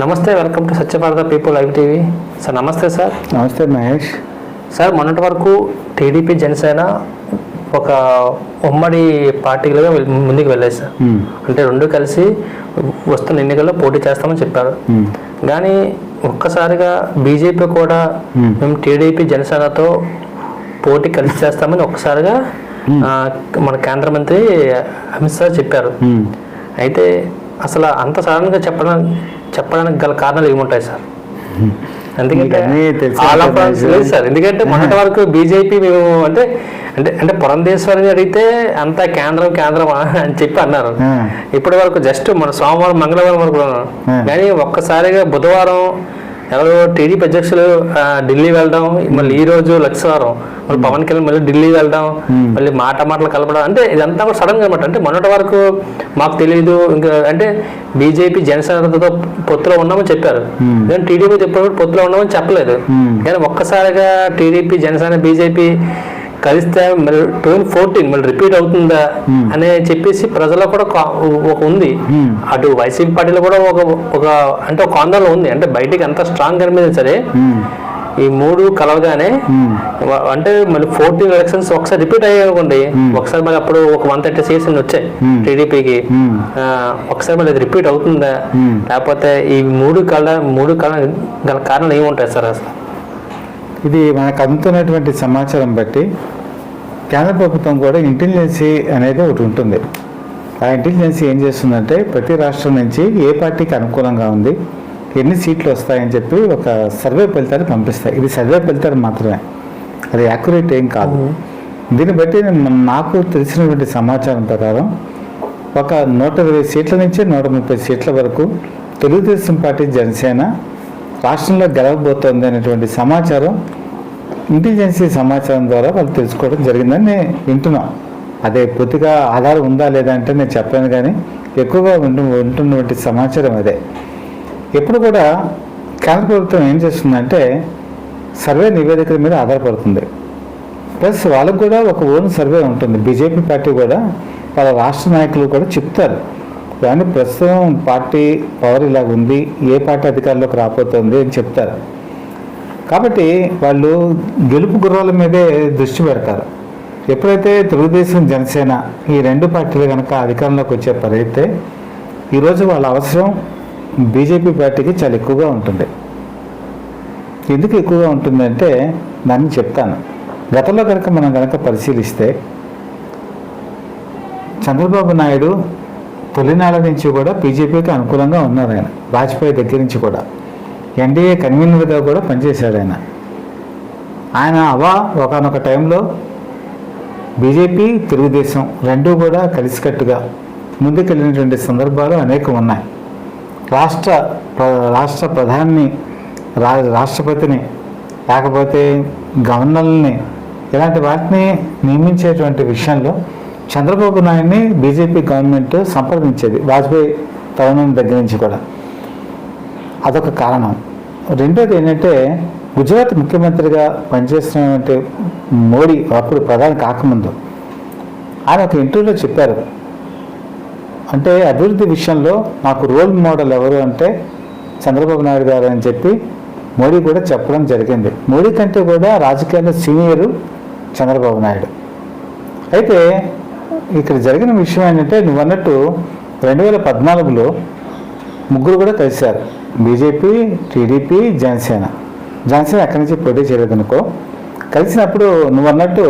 నమస్తే welcome to Satyabharata people live TV sir నమస్తే sir నమస్తే మహేష్ సార్ మొన్నటి వరకు టీడీపీ జనసేన ఒక ఉమ్మడి పార్టీలుగా ముందుకు వెళ్ళాయి సార్. అంటే రెండు కలిసి వస్తున్న ఎన్నికల్లో పోటీ చేస్తామని చెప్పారు. కానీ ఒక్కసారిగా బీజేపీ కూడా మ్మ్. టీడీపీ జనసేనతో పోటీ కలిసి చేస్తామని ఒక్కసారిగా మన కేంద్ర మంత్రి అమిత్ షా చెప్పారు. అయితే అసలు అంత సడన్గా చెప్పడం చెప్పడానికి గల కారణాలు ఏముంటాయి సార్ ఎందుకంటే. లేదు సార్ ఎందుకంటే మొన్నటి వరకు బీజేపీ మేము అంటే అంటే అంటే పురంధేశ్వరిని అడిగితే అంతా కేంద్రం కేంద్రం అని చెప్పి అన్నారు. ఇప్పటి వరకు జస్ట్ మన సోమవారం మంగళవారం వరకు. కానీ ఒక్కసారిగా బుధవారం ఎవరో టీడీపీ అధ్యక్షులు ఢిల్లీ వెళ్ళడం మళ్ళీ ఈ రోజు లక్షవారం మళ్ళీ పవన్ కళ్యాణ్ మళ్ళీ ఢిల్లీ వెళ్ళడం. మళ్ళీ మాట మాటలు కలపడం అంటే ఇదంతా కూడా సడన్గా అనమాట అంటే మొన్నటి వరకు మాకు తెలియదు ఇంకా అంటే బీజేపీ జనసేనతో పొత్తులో ఉన్నామని చెప్పారు. కానీ టీడీపీ ఎప్పుడు పొత్తులో ఉన్నామని చెప్పలేదు. కానీ ఒక్కసారిగా టీడీపీ జనసేన బీజేపీ కలిస్తే మళ్ళీ టూ థౌజండ్ ఫోర్టీన్ మళ్ళీ రిపీట్ అవుతుందా. అనే చెప్పేసి ప్రజల్లో కూడా ఒక- ఉంది. అటు వైసీపీ పార్టీలో కూడా ఒక ఒక అంటే ఒక ఆందోళన ఉంది అంటే బయటికి ఎంత స్ట్రాంగ్ కనిపించింది సరే. ఈ మూడు కలవగానే అంటే మళ్ళీ ఫోర్టీన్ ఎలక్షన్స్ ఒకసారి రిపీట్ అయ్యాయి అనుకోండి. ఒకసారి మళ్ళీ అప్పుడు ఒక వన్ థర్టీ సీట్స్ వచ్చాయి. టీడీపీకి. ఒకసారి మళ్ళీ అది రిపీట్ అవుతుందా. లేకపోతే ఈ మూడు కళ మూడు కళ గల కారణాలు ఏముంటాయి సార్ అసలు ఇది మనకు అందుతున్నటువంటి సమాచారం బట్టి కేంద్ర ప్రభుత్వం కూడా ఇంటెలిజెన్సీ అనేది ఒకటి ఉంటుంది. ఆ ఇంటెలిజెన్సీ ఏం చేస్తుందంటే ప్రతి రాష్ట్రం నుంచి ఏ పార్టీకి అనుకూలంగా ఉంది ఎన్ని సీట్లు వస్తాయని చెప్పి ఒక సర్వే ఫలితాలు పంపిస్తాయి. ఇది సర్వే ఫలితాలు మాత్రమే. అది యాక్యురేట్ ఏం కాదు. దీన్ని బట్టి నాకు తెలిసినటువంటి సమాచారం ప్రకారం ఒక నూట ఇరవై సీట్ల నుంచి నూట ముప్పై సీట్ల వరకు తెలుగుదేశం పార్టీ జనసేన రాష్ట్రంలో గెలవబోతోంది అనేటువంటి సమాచారం ఇంటెలిజెన్సీ సమాచారం ద్వారా వాళ్ళు తెలుసుకోవడం జరిగిందని నేను వింటున్నా. అదే పూర్తిగా ఆధారం ఉందా లేదా అంటే నేను చెప్పాను కానీ ఎక్కువగా ఉంటు ఉంటున్నటువంటి సమాచారం అదే. ఎప్పుడు కూడా కేంద్ర ప్రభుత్వం ఏం చేస్తుందంటే సర్వే నివేదికల మీద ఆధారపడుతుంది. ప్లస్ వాళ్ళకు కూడా ఒక ఓన్ సర్వే ఉంటుంది. బీజేపీ పార్టీ కూడా వాళ్ళ రాష్ట్ర నాయకులు కూడా చెప్తారు. కానీ ప్రస్తుతం పార్టీ పవర్ ఇలాగ ఉంది ఏ పార్టీ అధికారంలోకి రాబోతుంది అని చెప్తారు. కాబట్టి వాళ్ళు గెలుపు గుర్రాల మీదే దృష్టి పెడతారు. ఎప్పుడైతే తెలుగుదేశం జనసేన ఈ రెండు పార్టీలు కనుక అధికారంలోకి వచ్చే పని ఈరోజు వాళ్ళ అవసరం బీజేపీ పార్టీకి చాలా ఎక్కువగా ఉంటుంది. ఎందుకు ఎక్కువగా ఉంటుందంటే దాన్ని చెప్తాను. గతంలో కనుక మనం కనుక పరిశీలిస్తే చంద్రబాబు నాయుడు తొలినాళ్ళ నుంచి కూడా బీజేపీకి అనుకూలంగా ఉన్నారు ఆయన. వాజ్పేయి దగ్గర నుంచి కూడా. ఎన్డీఏ కన్వీనర్గా కూడా పనిచేశాడు ఆయన. ఆయన అవా ఒకనొక టైంలో బీజేపీ తెలుగుదేశం రెండూ కూడా కలిసికట్టుగా ముందుకెళ్ళినటువంటి సందర్భాలు అనేకం ఉన్నాయి. రాష్ట్ర ప్ర- రాష్ట్ర ప్రధాని రా రాష్ట్రపతిని లేకపోతే గవర్నర్ని ఇలాంటి వాటిని నియమించేటువంటి విషయంలో చంద్రబాబు నాయుడిని బీజేపీ గవర్నమెంట్ సంప్రదించేది. వాజ్పేయి తరుణం దగ్గర నుంచి కూడా. అదొక కారణం. రెండోది ఏంటంటే గుజరాత్ ముఖ్యమంత్రిగా పనిచేస్తున్నటువంటి మోడీ అప్పుడు ప్రధాని కాకముందు. ఆయన ఒక ఇంటర్వ్యూలో చెప్పారు. అంటే అభివృద్ధి విషయంలో నాకు రోల్ మోడల్ ఎవరు అంటే చంద్రబాబు నాయుడు గారు అని చెప్పి మోడీ కూడా చెప్పడం జరిగింది. మోడీ కంటే కూడా రాజకీయాల్లో సీనియరు చంద్రబాబు నాయుడు. అయితే ఇక్కడ జరిగిన విషయం ఏంటంటే నువ్వు అన్నట్టు రెండు వేల పద్నాలుగులో ముగ్గురు కూడా కలిశారు. BJP TDP Janasena. జనసేన ఎక్కడి నుంచి పోటీ చేయలేదనుకో కలిసినప్పుడు నువ్వు అన్నట్టు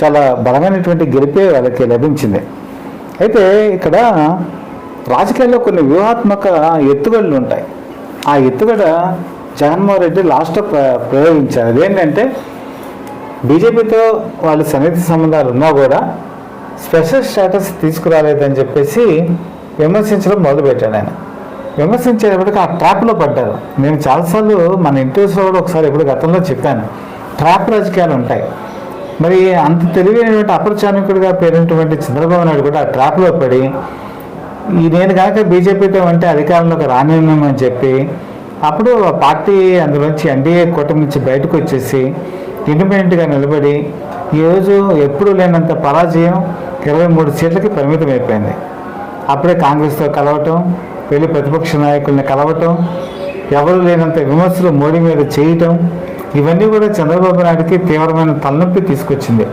చాలా బలమైనటువంటి గెలిపే వాళ్ళకి లభించింది. అయితే ఇక్కడ రాజకీయాల్లో కొన్ని వ్యూహాత్మక ఎత్తుగడలు ఉంటాయి. ఆ ఎత్తుగడ జగన్మోహన్ రెడ్డి లాస్ట్లో ప్ర ప్రయోగించారు. అదేంటంటే బీజేపీతో వాళ్ళు సన్నిహిత సంబంధాలు ఉన్నా కూడా స్పెషల్ స్టేటస్ తీసుకురాలేదని చెప్పేసి విమర్శించడం మొదలుపెట్టాడు ఆయన. విమర్శించేటప్పటికి ఆ ట్రాప్లో పడ్డారు. నేను చాలాసార్లు మన ఇంటర్వ్యూస్లో కూడా ఒకసారి ఎప్పుడు గతంలో చెప్పాను. ట్రాప్ రాజకీయాలు ఉంటాయి. మరి అంత తెలివైనటువంటి అపరచామికుడిగా పేరినటువంటి చంద్రబాబు నాయుడు కూడా ఆ ట్రాప్లో పడి ఈ నేను కనుక బీజేపీతో అంటే అధికారంలోకి రానివ్వమని చెప్పి అప్పుడు ఆ పార్టీ అందులోంచి ఎన్డీఏ కూటమి నుంచి బయటకు వచ్చేసి ఇండిపెండెంట్గా నిలబడి ఈరోజు ఎప్పుడూ లేనంత పరాజయం ఇరవై మూడు సీట్లకి పరిమితం అయిపోయింది అప్పుడే కాంగ్రెస్తో కలవటం వెళ్ళి ప్రతిపక్ష నాయకుల్ని కలవటం ఎవరు లేనంత విమర్శలు మోడీ మీద చేయటం ఇవన్నీ కూడా చంద్రబాబు నాయుడికి తీవ్రమైన తలనొప్పి తీసుకొచ్చింది.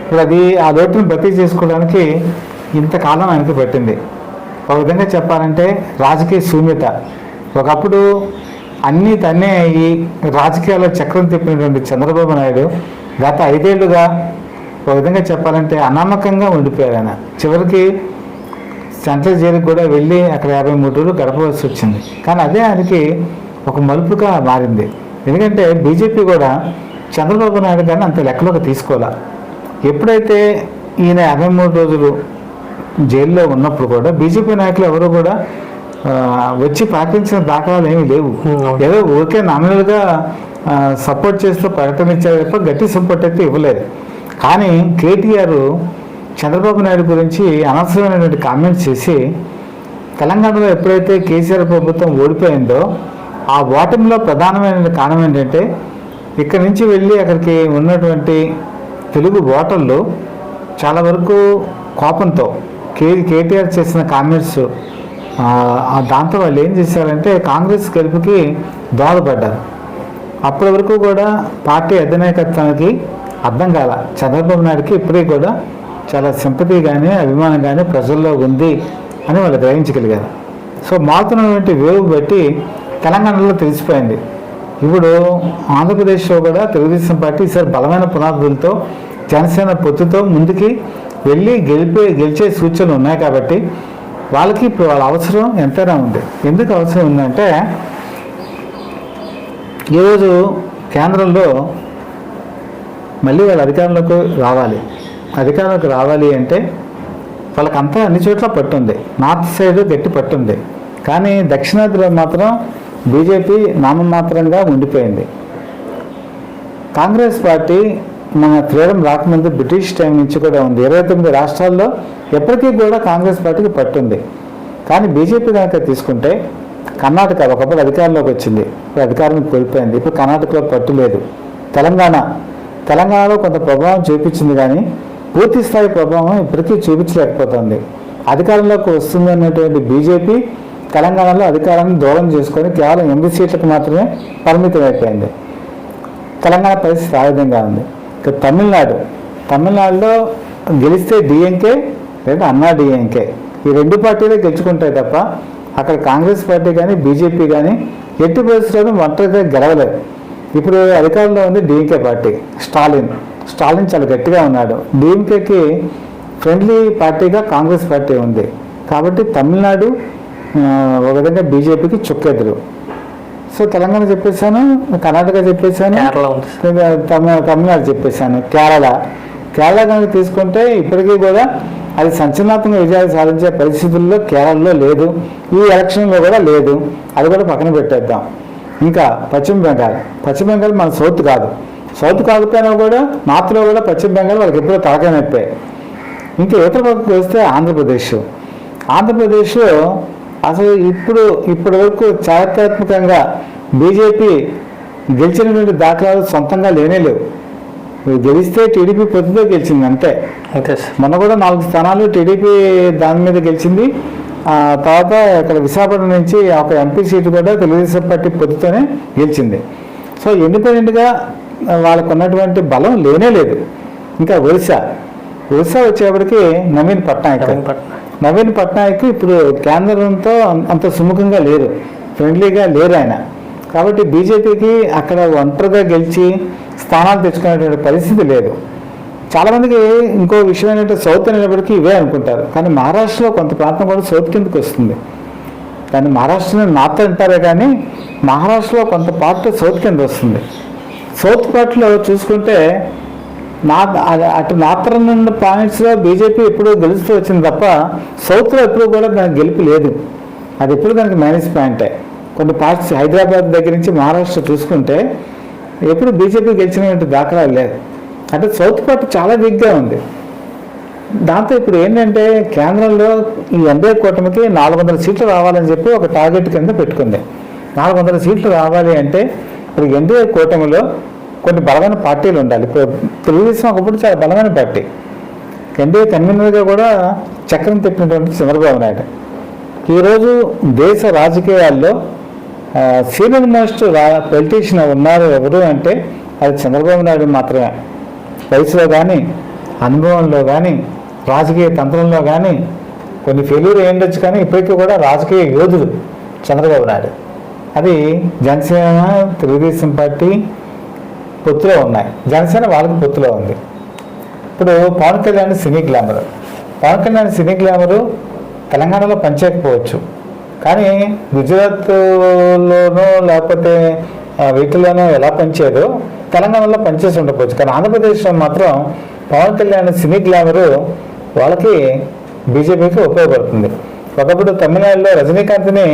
ఇప్పుడు అది ఆ లోటును భర్తీ చేసుకోవడానికి ఇంతకాలం ఆయనకి పట్టింది. ఒక విధంగా చెప్పాలంటే రాజకీయ శూన్యత. ఒకప్పుడు అన్నీ తన్నే అయ్యి రాజకీయాల్లో చక్రం తిప్పినటువంటి చంద్రబాబు నాయుడు గత ఐదేళ్ళుగా ఒక విధంగా చెప్పాలంటే అనామకంగా ఉండిపోయారు ఆయన. చివరికి సెంట్రల్ జైలుకి కూడా వెళ్ళి అక్కడ యాభై మూడు రోజులు గడపవలసి వచ్చింది. కానీ అదే ఆయనకి ఒక మలుపుగా మారింది. ఎందుకంటే బీజేపీ కూడా చంద్రబాబు నాయుడు గారిని అంత లెక్కలోకి తీసుకోవాలా ఎప్పుడైతే ఈయన యాభై మూడు రోజులు జైల్లో ఉన్నప్పుడు కూడా బీజేపీ నాయకులు ఎవరు కూడా వచ్చి పాటించిన దాఖలాలు ఏమీ లేవు. ఏదో ఊరికే నామినల్గా సపోర్ట్ చేస్తూ ప్రకటన ఇచ్చారు తప్ప గట్టి సపోర్ట్ అయితే ఇవ్వలేదు. కానీ కేటీఆర్ చంద్రబాబు నాయుడు గురించి అనవసరమైనటువంటి కామెంట్స్ చేసి తెలంగాణలో ఎప్పుడైతే కేసీఆర్ ప్రభుత్వం ఓడిపోయిందో ఆ ఓటమిలో ప్రధానమైన కారణం ఏంటంటే ఇక్కడి నుంచి వెళ్ళి అక్కడికి ఉన్నటువంటి తెలుగు ఓటర్లు చాలా వరకు కోపంతో కే కేటీఆర్ చేసిన కామెంట్స్ దాంతో వాళ్ళు ఏం చేశారంటే కాంగ్రెస్ గెలుపుకి దోహదపడ్డారు. అప్పటి వరకు కూడా పార్టీ అధినాయకత్వానికి అర్థం కాల. చంద్రబాబు నాయుడుకి ఇప్పటికీ కూడా చాలా సింపతి కానీ అభిమానం కానీ ప్రజల్లో ఉంది అని వాళ్ళు గ్రహించగలిగారు. సో మారుతున్నటువంటి వేవ్ బట్టి తెలంగాణలో తెలిసిపోయింది. ఇప్పుడు ఆంధ్రప్రదేశ్లో కూడా తెలుగుదేశం పార్టీ ఈసారి బలమైన పునాదులతో జనసేన పొత్తుతో ముందుకి వెళ్ళి గెలిపే గెలిచే సూచనలు ఉన్నాయి కాబట్టి వాళ్ళకి ఇప్పుడు వాళ్ళ అవసరం ఎంతైనా ఉంది. ఎందుకు అవసరం ఉందంటే ఈరోజు కేంద్రంలో మళ్ళీ వాళ్ళ అధికారంలోకి రావాలి. అధికారంలోకి రావాలి అంటే వాళ్ళకంతా అన్ని చోట్ల పట్టుంది. నార్త్ సైడ్ గట్టి పట్టుంది. కానీ దక్షిణాదిలో మాత్రం బీజేపీ నామమాత్రంగా ఉండిపోయింది. కాంగ్రెస్ పార్టీ మన ఫ్రీడమ్ రాకముందు బ్రిటిష్ టైం నుంచి కూడా ఉంది. ఇరవై తొమ్మిది రాష్ట్రాల్లో ఎప్పటికీ కూడా కాంగ్రెస్ పార్టీకి పట్టుంది. కానీ బీజేపీ కనుక తీసుకుంటే కర్ణాటక ఒకప్పుడు అధికారంలోకి వచ్చింది. ఇప్పుడు అధికారం కోల్పోయింది. ఇప్పుడు కర్ణాటకలో పట్టు లేదు. తెలంగాణ. తెలంగాణలో కొంత ప్రభావం చూపించింది కానీ పూర్తి స్థాయి ప్రభావం ఇప్పటికీ చూపించలేకపోతుంది. అధికారంలోకి వస్తుంది అనేటువంటి బీజేపీ తెలంగాణలో అధికారాన్ని దూరం చేసుకొని కేవలం ఎనిమిది సీట్లకు మాత్రమే పరిమితం అయిపోయింది తెలంగాణ పరిస్థితి ఆ విధంగా ఉంది. ఇక తమిళనాడు తమిళనాడులో గెలిస్తే డిఎంకే లేదా అన్నా డిఎంకే. ఈ రెండు పార్టీలే గెలుచుకుంటాయి తప్ప అక్కడ కాంగ్రెస్ పార్టీ కానీ బీజేపీ కానీ ఎట్టి పరిస్థితుల్లో ఒంటరిగా గెలవలేదు. ఇప్పుడు అధికారంలో ఉంది డిఎంకే పార్టీ స్టాలిన్. స్టాలిన్ చాలా గట్టిగా ఉన్నాడు. డిఎంకేకి ఫ్రెండ్లీ పార్టీగా కాంగ్రెస్ పార్టీ ఉంది. కాబట్టి తమిళనాడు ఒక విధంగా బీజేపీకి చుక్కెదురు. సో తెలంగాణ చెప్పేశాను కర్ణాటక చెప్పేశాను తమిళనాడు చెప్పేశాను. కేరళ. కేరళ కనుక తీసుకుంటే ఇప్పటికీ కూడా అది సంచలనాత్మక విజయాలు సాధించే పరిస్థితుల్లో కేరళలో లేదు. ఈ ఎలక్షన్లో కూడా లేదు. అది కూడా పక్కన పెట్టేద్దాం. ఇంకా పశ్చిమ బెంగాల్. పశ్చిమ బెంగాల్ మన సౌత్ కాదు. సౌత్ కాకపోయినా కూడా నార్త్లో కూడా పశ్చిమ బెంగాల్ వాళ్ళకి ఎప్పుడో తలకాయ నొప్పే. ఇంకా ఇతర పక్కకు వస్తే ఆంధ్రప్రదేశ్. ఆంధ్రప్రదేశ్లో అసలు ఇప్పుడు ఇప్పటి వరకు చారిత్రాత్మకంగా బీజేపీ గెలిచినటువంటి దాఖలాలు సొంతంగా లేనే లేవు. గెలిస్తే టీడీపీ పొద్దుతో గెలిచింది అంతే. మొన్న కూడా నాలుగు స్థానాలు టీడీపీ దాని మీద గెలిచింది. ఆ తర్వాత ఇక్కడ విశాఖపట్నం నుంచి ఒక ఎంపీ సీటు కూడా తెలుగుదేశం పార్టీ పొద్దుతోనే గెలిచింది. సో ఇండిపెండెంట్గా వాళ్ళకు ఉన్నటువంటి బలం లేనే లేదు. ఇంకా ఒరిస్సా. ఒరిస్సా వచ్చేప్పటికి నవీన్ పట్నాయక్. నవీన్ పట్నాయక్. నవీన్ పట్నాయక్ ఇప్పుడు కేంద్రంతో అంత సుముఖంగా లేరు. ఫ్రెండ్లీగా లేరు ఆయన. కాబట్టి బీజేపీకి అక్కడ ఒంటరిగా గెలిచి స్థానాలు తెచ్చుకునేటువంటి పరిస్థితి లేదు. చాలామందికి ఇంకో విషయం ఏంటంటే సౌత్ అనేటప్పటికీ ఇవే అనుకుంటారు. కానీ మహారాష్ట్రలో కొంత ప్రాంతం కూడా సౌత్ కిందకి వస్తుంది. కానీ మహారాష్ట్రని నార్త్ అంటారే కానీ మహారాష్ట్రలో కొంత పార్ట్ సౌత్ కింద వస్తుంది. సౌత్ పార్ట్లో చూసుకుంటే నా అ- అటు నుండి పాయింట్స్లో బీజేపీ ఎప్పుడూ గెలుస్తూ వచ్చింది తప్ప సౌత్లో ఎప్పుడు కూడా దానికి గెలుపు లేదు. అది ఎప్పుడు దానికి మైనస్ పాయింటే కొన్ని పార్ట్స్ హైదరాబాద్ దగ్గర నుంచి మహారాష్ట్ర చూసుకుంటే ఎప్పుడు బీజేపీ గెలిచినటువంటి దాఖలాలు లేదు అంటే సౌత్ పార్ట్ చాలా వీక్గా ఉంది. దాంతో ఇప్పుడు ఏంటంటే కేంద్రంలో ఈ ఎన్డీఏ కూటమికి నాలుగు వందల సీట్లు రావాలని చెప్పి ఒక టార్గెట్ కింద పెట్టుకుంది. నాలుగు వందల సీట్లు రావాలి అంటే ఇప్పుడు ఎన్డీఏ కూటమిలో కొన్ని బలమైన పార్టీలు ఉండాలి. ఇప్పుడు తెలుగుదేశం ఒకప్పుడు చాలా బలమైన పార్టీ. ఎన్డీఏ కన్వీనర్గా కూడా చక్రం తిప్పినటువంటి చంద్రబాబు నాయుడు. ఈరోజు దేశ రాజకీయాల్లో సీనియర్ మోస్ట్ రా పొలిటీషియన్ ఉన్నారు ఎవరు అంటే అది చంద్రబాబు నాయుడు మాత్రమే. వయసులో కానీ అనుభవంలో కానీ రాజకీయ తంత్రంలో కానీ కొన్ని ఫెయిల్యూర్ అయ్యుండొచ్చు కానీ ఇప్పటికీ కూడా రాజకీయ యోధుడు చంద్రబాబు నాయుడు. అది జనసేన తెలుగుదేశం పార్టీ పొత్తులో ఉన్నాయి. జనసేన వాళ్ళకి పొత్తులో ఉంది. ఇప్పుడు Pawan Kalyan cine glamour. Pawan Kalyan cine glamour తెలంగాణలో పనిచేయకపోవచ్చు. కానీ గుజరాత్లోనో లేకపోతే వీటిలోనో ఎలా పనిచేయదో తెలంగాణలో పనిచేసి ఉండకపోవచ్చు. కానీ ఆంధ్రప్రదేశ్లో మాత్రం పవన్ కళ్యాణ్ సినీ గ్లామరు వాళ్ళకి బీజేపీకి ఉపయోగపడుతుంది. ఒకప్పుడు తమిళనాడులో రజనీకాంత్ని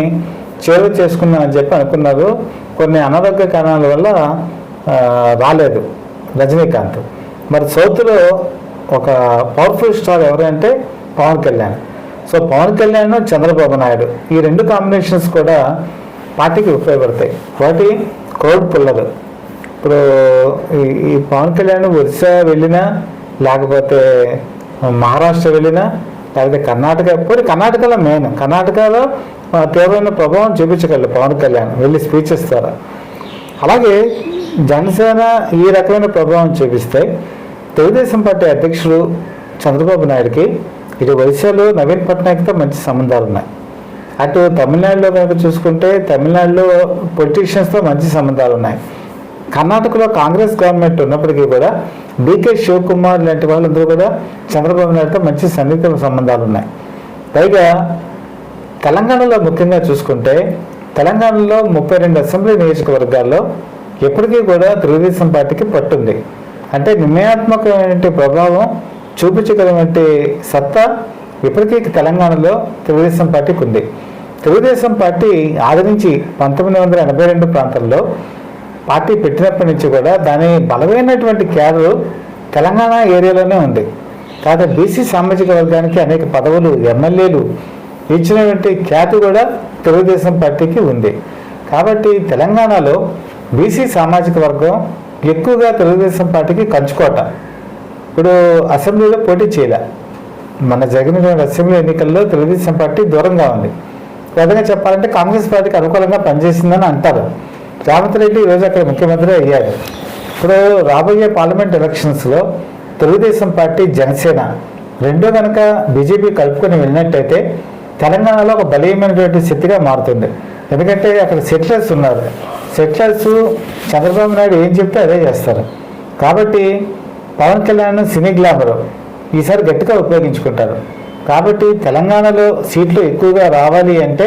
చేరువ చేసుకున్నామని చెప్పి అనుకున్నారు. కొన్ని అనారోగ్య కారణాల వల్ల రాలేదు రజనీకాంత్. మరి సౌత్లో ఒక పవర్ఫుల్ స్టార్ ఎవరంటే పవన్ కళ్యాణ్. సో పవన్ కళ్యాణ్ చంద్రబాబు నాయుడు ఈ రెండు కాంబినేషన్స్ కూడా పార్టీకి ఉపయోగపడతాయి. ఒకటి క్రౌడ్ పుల్లలు ఇప్పుడు ఈ- ఈ పవన్ కళ్యాణ్ ఒరిస్సా వెళ్ళినా లేకపోతే మహారాష్ట్ర వెళ్ళినా లేకపోతే కర్ణాటక ఇప్పుడు కర్ణాటకలో మెయిన్ కర్ణాటకలో తీవ్రమైన ప్రభావం చూపించగలరు పవన్ కళ్యాణ్ వెళ్ళి స్పీచ్ ఇస్తారా? అలాగే జనసేన ఈ రకమైన ప్రభావం చూపిస్తే తెలుగుదేశం పార్టీ అధ్యక్షుడు చంద్రబాబు నాయుడుకి ఇటు ఒడిశాలో నవీన్ పట్నాయక్తో మంచి సంబంధాలు ఉన్నాయి. అటు తమిళనాడులో కనుక చూసుకుంటే తమిళనాడులో పొలిటీషియన్స్తో మంచి సంబంధాలు ఉన్నాయి. కర్ణాటకలో కాంగ్రెస్ గవర్నమెంట్ ఉన్నప్పటికీ కూడా డీకే శివకుమార్ లాంటి వాళ్ళందరూ కూడా చంద్రబాబు నాయుడుతో మంచి సన్నిహిత సంబంధాలు ఉన్నాయి. పైగా తెలంగాణలో ముఖ్యంగా చూసుకుంటే తెలంగాణలో ముప్పై రెండు అసెంబ్లీ నియోజకవర్గాల్లో ఎప్పటికీ కూడా తెలుగుదేశం పార్టీకి పట్టుంది అంటే నిర్ణయాత్మకమైన ప్రభావం చూపించగలిగినటువంటి సత్తా ఇప్పటికీ తెలంగాణలో తెలుగుదేశం పార్టీకి ఉంది. తెలుగుదేశం పార్టీ ఆదరించి పంతొమ్మిది వందల ఎనభై రెండు ప్రాంతంలో పార్టీ పెట్టినప్పటి నుంచి కూడా దాని బలమైనటువంటి క్యాడర్ తెలంగాణ ఏరియాలోనే ఉంది. కాదా బీసీ సామాజిక వర్గానికి అనేక పదవులు ఎమ్మెల్యేలు ఇచ్చినటువంటి ఖ్యాతి కూడా తెలుగుదేశం పార్టీకి ఉంది. కాబట్టి తెలంగాణలో బీసీ సామాజిక వర్గం ఎక్కువగా తెలుగుదేశం పార్టీకి కంచుకోట. ఇప్పుడు అసెంబ్లీలో పోటీ చేయలే. మన జరిగినటువంటి అసెంబ్లీ ఎన్నికల్లో తెలుగుదేశం పార్టీ దూరంగా ఉంది. విధంగా చెప్పాలంటే కాంగ్రెస్ పార్టీకి అనుకూలంగా పనిచేసిందని అంటారు. రేవంత్ రెడ్డి ఈరోజు అక్కడ ముఖ్యమంత్రి అయ్యారు. ఇప్పుడు రాబోయే పార్లమెంట్ ఎలక్షన్స్లో తెలుగుదేశం పార్టీ జనసేన రెండో కనుక బీజేపీ కలుపుకొని వెళ్ళినట్టయితే తెలంగాణలో ఒక బలీయమైనటువంటి శక్తిగా మారుతుంది. ఎందుకంటే అక్కడ సెటిలర్స్ ఉన్నారు. సెటిలర్స్ చంద్రబాబు నాయుడు ఏం చెప్తే అదే చేస్తారు. కాబట్టి పవన్ కళ్యాణ్ సినీ గ్లామర్ ఈసారి గట్టిగా ఉపయోగించుకుంటారు. కాబట్టి తెలంగాణలో సీట్లు ఎక్కువగా రావాలి అంటే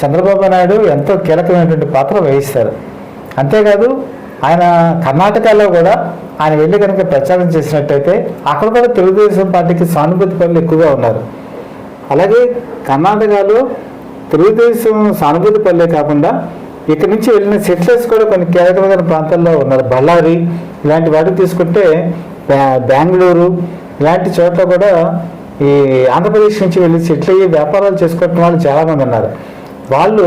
చంద్రబాబు నాయుడు ఎంతో కీలకమైనటువంటి పాత్ర వహిస్తారు. అంతేకాదు ఆయన కర్ణాటకలో కూడా ఆయన వెళ్ళి కనుక ప్రచారం చేసినట్టయితే అక్కడ కూడా తెలుగుదేశం పార్టీకి సానుభూతి పనులు ఎక్కువగా ఉన్నారు. అలాగే కర్ణాటకలో తెలుగుదేశం సానుభూతి పల్లె కాకుండా ఇక్కడి నుంచి వెళ్ళిన సెటిలర్స్ కూడా కొన్ని కీలకమైన ప్రాంతాల్లో ఉన్నారు. బళ్ళారి ఇలాంటి వాటిని తీసుకుంటే బెంగళూరు ఇలాంటి చోట్ల కూడా ఈ ఆంధ్రప్రదేశ్ నుంచి వెళ్ళి సెటిల్ అయ్యి వ్యాపారాలు చేసుకుంటున్న వాళ్ళు చాలామంది ఉన్నారు. వాళ్ళు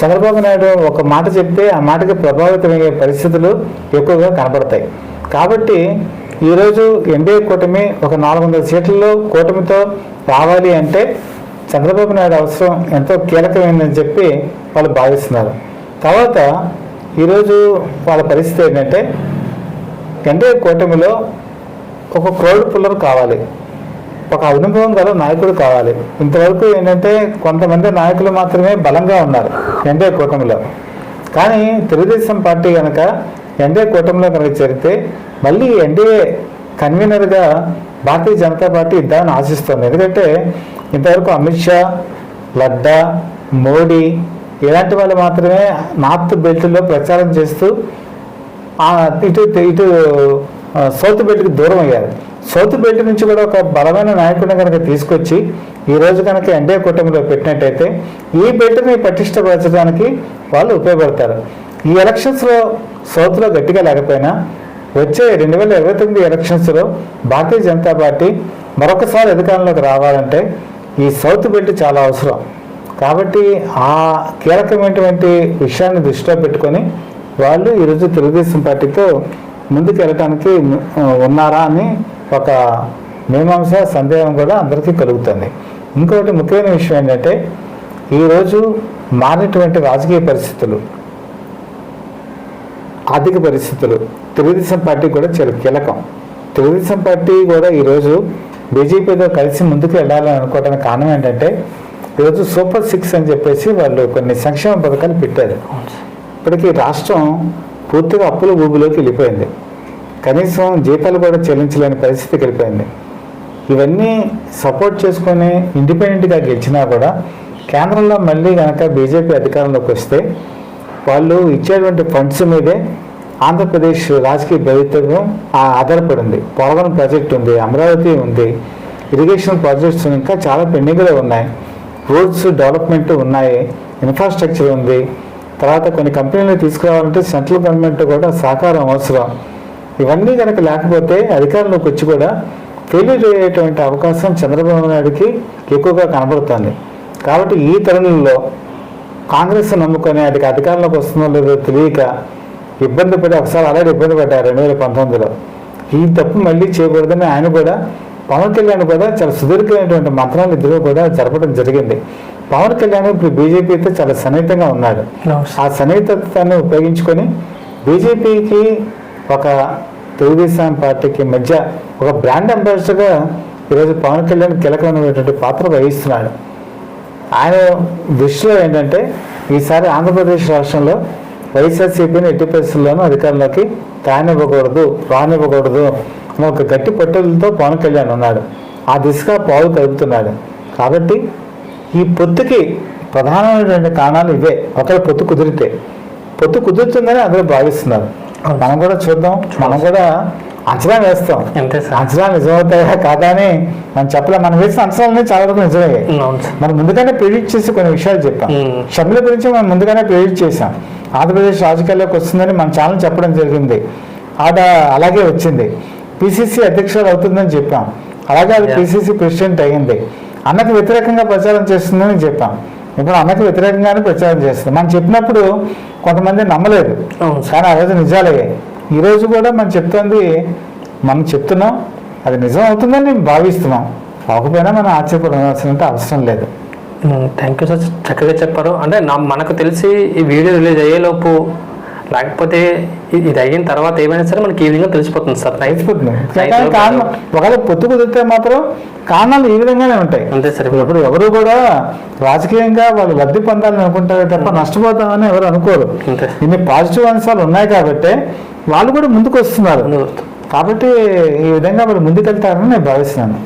చంద్రబాబు నాయుడు ఒక మాట చెప్తే ఆ మాటకి ప్రభావితమయ్యే పరిస్థితులు ఎక్కువగా కనబడతాయి. కాబట్టి ఈరోజు ఎన్డీఏ కూటమి ఒక నాలుగు వందల సీట్లలో కూటమితో రావాలి అంటే చంద్రబాబు నాయుడు అవసరం ఎంతో కీలకమైందని చెప్పి వాళ్ళు భావిస్తున్నారు. తర్వాత ఈరోజు వాళ్ళ పరిస్థితి ఏంటంటే ఎన్డీఏ కూటమిలో ఒక క్రౌడ్ పుల్లర్ కావాలి. ఒక అనుభవం గల నాయకుడు కావాలి. ఇంతవరకు ఏంటంటే కొంతమంది నాయకులు మాత్రమే బలంగా ఉన్నారు ఎన్డీఏ కూటమిలో. కానీ తెలుగుదేశం పార్టీ కనుక ఎన్డీఏ కూటమిలో కనుక చేరితే మళ్ళీ ఎన్డీఏ కన్వీనర్గా భారతీయ జనతా పార్టీ ఇద్దామని ఆశిస్తుంది. ఎందుకంటే ఇంతవరకు అమిత్ షా లడ్డా మోడీ ఇలాంటి వాళ్ళు మాత్రమే నార్త్ బెల్ట్లో ప్రచారం చేస్తూ ఇటు ఇటు సౌత్ బెల్ట్కి దూరం అయ్యారు. సౌత్ బెల్ట్ నుంచి కూడా ఒక బలమైన నాయకుడిని కనుక తీసుకొచ్చి ఈ రోజు కనుక ఎన్డీఏ కూటమిలో పెట్టినట్టయితే ఈ బెల్ట్ని పటిష్టపరచడానికి వాళ్ళు ఉపయోగపడతారు. ఈ ఎలక్షన్స్లో సౌత్లో గట్టిగా లేకపోయినా వచ్చే రెండు వేల ఇరవై తొమ్మిది ఎలక్షన్స్లో భారతీయ జనతా పార్టీ మరొకసారి అధికారంలోకి రావాలంటే ఈ సౌత్ బెల్ట్ చాలా అవసరం. కాబట్టి ఆ కీలకమైనటువంటి విషయాన్ని దృష్టిలో పెట్టుకొని వాళ్ళు ఈరోజు తెలుగుదేశం పార్టీతో ముందుకు వెళ్ళటానికి ఉన్నారా అని ఒక మీమాంస సందేహం కూడా అందరికీ కలుగుతుంది. ఇంకొకటి ముఖ్యమైన విషయం ఏంటంటే ఈరోజు మారినటువంటి రాజకీయ పరిస్థితులు ఆర్థిక పరిస్థితులు తెలుగుదేశం పార్టీ కూడా చాలా కీలకం. తెలుగుదేశం పార్టీ కూడా ఈరోజు బీజేపీతో కలిసి ముందుకు వెళ్ళాలని అనుకోవడానికి కారణం ఏంటంటే ఈరోజు సూపర్ సిక్స్ అని చెప్పేసి వాళ్ళు కొన్ని సంక్షేమ పథకాలు పెట్టారు. ఇప్పటికీ రాష్ట్రం పూర్తిగా అప్పుల ఊబిలోకి వెళ్ళిపోయింది. కనీసం జీతాలు కూడా చెల్లించలేని పరిస్థితికి వెళ్ళిపోయింది. ఇవన్నీ సపోర్ట్ చేసుకొని ఇండిపెండెంట్గా గెలిచినా కూడా కేంద్రంలో మళ్ళీ కనుక బీజేపీ అధికారంలోకి వస్తే వాళ్ళు ఇచ్చేటువంటి ఫండ్స్ మీదే ఆంధ్రప్రదేశ్ రాజకీయ భవితవ్యం ఆ- ఆధారపడి ఉంది. పోలవరం ప్రాజెక్ట్ ఉంది అమరావతి ఉంది ఇరిగేషన్ ప్రాజెక్ట్స్ ఇంకా చాలా పెండింగ్లో ఉన్నాయి. రోడ్స్ డెవలప్మెంట్ ఉన్నాయి ఇన్ఫ్రాస్ట్రక్చర్ ఉంది తర్వాత కొన్ని కంపెనీలు తీసుకురావాలంటే సెంట్రల్ గవర్నమెంట్ కూడా సహకారం అవసరం. ఇవన్నీ కనుక లేకపోతే అధికారంలోకి వచ్చి కూడా ఫెయిల్యూర్ అయ్యేటువంటి అవకాశం చంద్రబాబు నాయుడుకి ఎక్కువగా కనబడుతుంది. కాబట్టి ఈ తరుణంలో కాంగ్రెస్ నమ్ముకొని అది అధికారంలోకి వస్తుందో లేదో తెలియక ఇబ్బంది పడి ఒకసారి అలాగే ఇబ్బంది పడ్డారు రెండు వేల పంతొమ్మిదిలో. ఈ తప్పు మళ్ళీ చేయకూడదని ఆయన కూడా పవన్ కళ్యాణ్ కూడా చాలా సుదీర్ఘమైనటువంటి మంత్రాలు ఇద్దరు కూడా జరపడం జరిగింది. పవన్ కళ్యాణ్ ఇప్పుడు బీజేపీతో చాలా సన్నిహితంగా ఉన్నాడు. ఆ సన్నిహితత్వాన్ని ఉపయోగించుకొని బీజేపీకి ఒక తెలుగుదేశం పార్టీకి మధ్య ఒక బ్రాండ్ అంబాసిడర్గా ఈరోజు పవన్ కళ్యాణ్ కీలకమైనటువంటి పాత్ర వహిస్తున్నాడు. ఆయన దృష్టిలో ఏంటంటే ఈసారి ఆంధ్రప్రదేశ్ రాష్ట్రంలో వైఎస్ఆర్సీపీని ఎట్టి పరిస్థితుల్లోనూ అధికారంలోకి తానివ్వకూడదు రానివ్వకూడదు అనే ఒక గట్టి పట్టుదలతో పవన్ కళ్యాణ్ ఉన్నాడు. ఆ దిశగా పాలు కలుపుతున్నాడు కాబట్టి ఈ పొత్తుకి ప్రధానమైనటువంటి కారణాలు ఇవే. ఒకవేళ పొత్తు కుదిరితే. పొత్తు కుదురుతుందని అందరూ భావిస్తున్నారు. మనం కూడా చూద్దాం. మనం కూడా అంచనా వేస్తాం. అంచనాలు నిజమవుతాయా కాదా అని మనం చెప్పలేం. మనం వేసిన అంచనాలన్నీ చాలా వరకు నిజమయ్యాయి మనం ముందుగానే ప్రిడిక్ట్ చేసి కొన్ని విషయాలు చెప్పాం. మ్మ్. షర్మిల గురించి మనం ముందుగానే ప్రిడిక్ట్ చేశాం. ఆంధ్రప్రదేశ్ రాజకీయాల్లోకి వస్తుందని మన ఛానల్ చెప్పడం జరిగింది. ఆడ అలాగే వచ్చింది. పిసిసి అధ్యక్షురాలు అవుతుందని చెప్పాం. అలాగే అది. పిసిసి ప్రెసిడెంట్ అయ్యింది. అన్నకు వ్యతిరేకంగా ప్రచారం చేస్తుందని చెప్పాం ఇప్పుడు అన్నకు వ్యతిరేకంగానే ప్రచారం చేస్తుంది. మనం చెప్పినప్పుడు కొంతమంది నమ్మలేదు. కానీ ఆ రోజు నిజాలయ్యాయి. ఈ రోజు కూడా మనం చెప్తుంది మనం చెప్తున్నాం అది నిజం అవుతుందని మేము భావిస్తున్నాం. అవ్వకపోయినా మనం ఆశ్చర్యపడాల్సిన అవసరం లేదు. Thank you sir. చక్కగా చెప్పారు. అంటే నా మనకు తెలిసి ఈ వీడియో రిలీజ్ అయ్యేలోపు లేకపోతే ఇది అయిన తర్వాత ఏమైనా సరే మనకి ఈ విధంగా తెలిసిపోతుంది సార్. కానీ కారణం ఒకవేళ పొత్తు కుదిరితే మాత్రం కారణాలు ఈ విధంగానే ఉంటాయి. అంతే సార్. ఇప్పుడు ఎవరు కూడా రాజకీయంగా వాళ్ళు లబ్ధి పొందాలని అనుకుంటారే తప్ప నష్టపోతామని ఎవరు అనుకోరు. అంతే. ఇన్ని పాజిటివ్ అంశాలు ఉన్నాయి కాబట్టి వాళ్ళు కూడా ముందుకు వస్తున్నారు. కాబట్టి ఈ విధంగా వాళ్ళు ముందుకెళ్తారని నేను భావిస్తున్నాను.